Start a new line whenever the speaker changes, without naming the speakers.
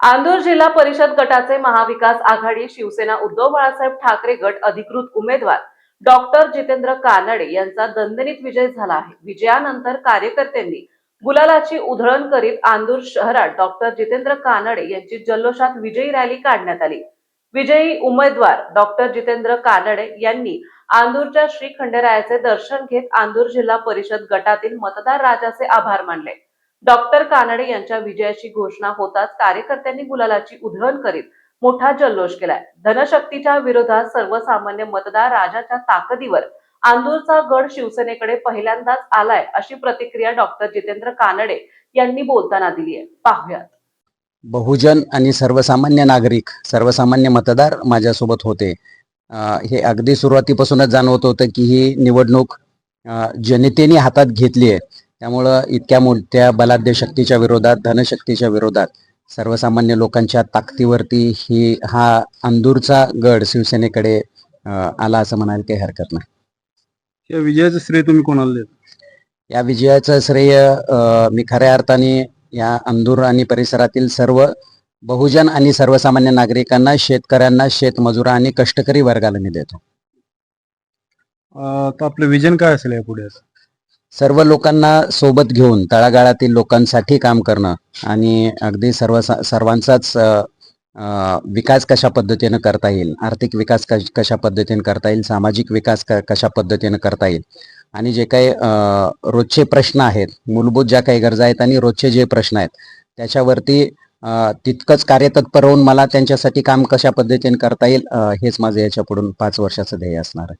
आंदूर जिल्हा परिषद गटाचे महाविकास आघाडी शिवसेना उद्धव बाळासाहेब ठाकरे गट अधिकृत उमेदवार डॉक्टर जितेंद्र कानडे यांचा दणदणीत विजय झाला आहे. विजयानंतर कार्यकर्त्यांनी गुलालाची उधळण करीत आंदूर शहरात डॉक्टर जितेंद्र कानडे यांची जल्लोषात विजयी रॅली काढण्यात आली. विजयी उमेदवार डॉक्टर जितेंद्र कानडे यांनी आंदूरच्या श्री खंडेरायाचे दर्शन घेत आंदूर जिल्हा परिषद गटातील मतदार राजाचे आभार मानले. डॉक्टर कानडे यांच्या विजयाची घोषणा होताच कार्यकर्त्यांनी गुलालाची उधळण करीत मोठा जल्लोष केलाय. धनशक्तीच्या विरोधात सर्वसामान्य मतदार राजाच्या ताकदीवर आंदूरचा गड शिवसेनेकडे पहिल्यांदाच आलाय अशी प्रतिक्रिया डॉक्टर जितेंद्र कानडे यांनी बोलताना दिली आहे. पाहुयात.
बहुजन आणि सर्वसामान्य नागरिक सर्वसामान्य मतदार माझ्यासोबत होते. हे अगदी सुरुवातीपासूनच जाणवत होतं की ही निवडणूक जनतेने हातात घेतली आहे. त्यामुळं इतक्या मोठ्या बलाढ्य शक्तीच्या विरोधात धनशक्तीच्या विरोधात सर्वसामान्य लोकांच्या ताकदीवरती ही हा अंदूरचा गड शिवसेनेकडे आला असं म्हणायला काही हरकत नाही
या विजयाचं श्रेय तुम्ही कोणाला देता?
या विजयाचं श्रेय मी खऱ्या अर्थाने या अंदूर आणि परिसरातील सर्व बहुजन आणि सर्वसामान्य नागरिकांना शेतकऱ्यांना शेतमजुरा आणि कष्टकरी वर्गाला मी देतो.
आपलं विजन काय असेल या पुढे
सर्व लोकांना सोबत घेऊन तळागाळातील लोकांसाठी काम करणं आणि अगदी सर्व सर्वांचाच विकास कशा पद्धतीनं करता येईल आर्थिक विकास कशा पद्धतीने करता येईल सामाजिक विकास क- कशा पद्धतीनं करता येईल आणि जे काही रोजचे प्रश्न आहेत मूलभूत ज्या काही गरजा आहेत आणि रोजचे जे प्रश्न आहेत त्याच्यावरती तितकंच कार्यतत्पर होऊन मला त्यांच्यासाठी काम कशा पद्धतीने करता येईल हेच माझं याच्यापुढून पाच वर्षाचं ध्येय असणार आहे.